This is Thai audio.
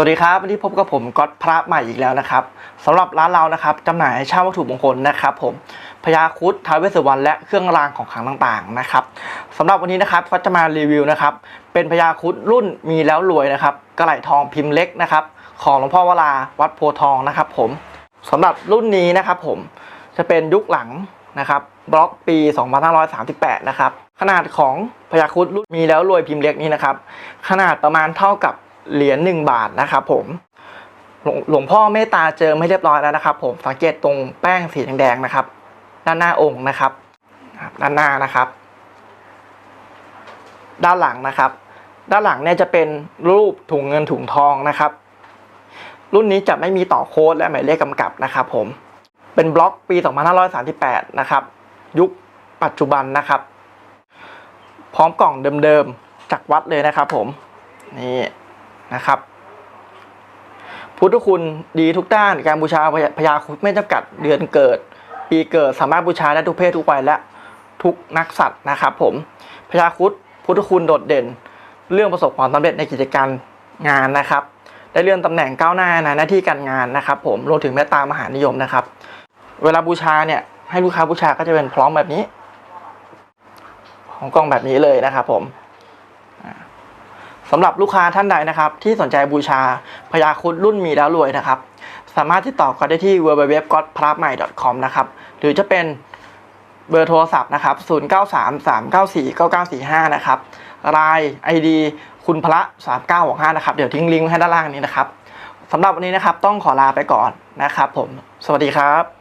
วัสดีครับวันนี้พบกับผมก๊อตพระใหม่อีกแล้วนะครับสำหรับร้านเรานะครับจำหน่ายเช่าวัตถุมงคลนะครับ ผมพญาครุดท้าวเวสสุวรรณและเครื่องรางของขลังต่างๆนะครับสำหรับวันนี้นะครับก็จะมารีวิวนะครับ เป็นพญาครุดรุ่นมีแล้วรวยนะครับกระไหลทองพิมพ์เล็กนะครับ ของหลวงพ่อวราวัดโพทองนะครับ ผมสำหรับรุ่นนี้นะครับผมจะเป็นยุคหลังนะครับบล็อกปี 2538 นะครับ ขนาดของพญาคุดรุ่นมีแล้วรวยพิมพ์เล็กนี้นะครับ ขนาดประมาณเท่ากับ เหรียญ1บาทนะครับผมหลวงหลวงพ่อเมตตาเจอไม่เรียบร้อยแล้วนะครับ ผมสังเกตตรงแป้งสีแดงๆนะครับ ด้านหน้าองค์นะครับครับ ด้านหน้านะครับ ด้านหลังนะครับ ด้านหลังเนี่ยจะเป็นรูปถุงเงินถุงทองนะครับ รุ่นนี้จะไม่มีต่อโค้ดและหมายเลขกำกับนะครับ ผมเป็นบล็อกปี 2538 นะครับ ยุคปัจจุบันนะครับ พร้อมกล่องเดิมๆจากวัดเลยนะครับ ผมนี่ นะครับ พุทธคุณดีทุกด้านการบูชาพญาครุฑไม่จำกัดเดือนเกิด ปีเกิดสามารถบูชาได้ทุกเพศทุกวัยและทุกนักสัตว์นะครับ ผมพญาครุฑพุทธคุณโดดเด่น เรื่องประสบความสำเร็จในกิจการงานนะครับ ได้เลื่อนตำแหน่งก้าวหน้าในหน้าที่การงานนะครับ ผมรวมถึงเมตตามหานิยมนะครับ เวลาบูชาเนี่ยให้ลูกค้าบูชาก็จะเป็นพร้อมแบบนี้ ของกล้องแบบนี้เลยนะครับผม สำหรับลูกค้าท่านใดนะครับที่สนใจบูชาพญาครุดรุ่นมีแล้วรวยนะครับสามารถติดต่อกันได้ที่ w w w g o d p r a p m a i com นะครับหรือจะเป็นเบอร์โทรศัพท์นะครับ 0933949945 นะครับราย ID คุณพระ 3965 นะครับ เดี๋ยวทิ้งลิงก์ไว้ให้ด้านล่างนี้นะครับสำหรับวันนี้นะครับต้องขอลาไปก่อนนะครับผม สวัสดีครับ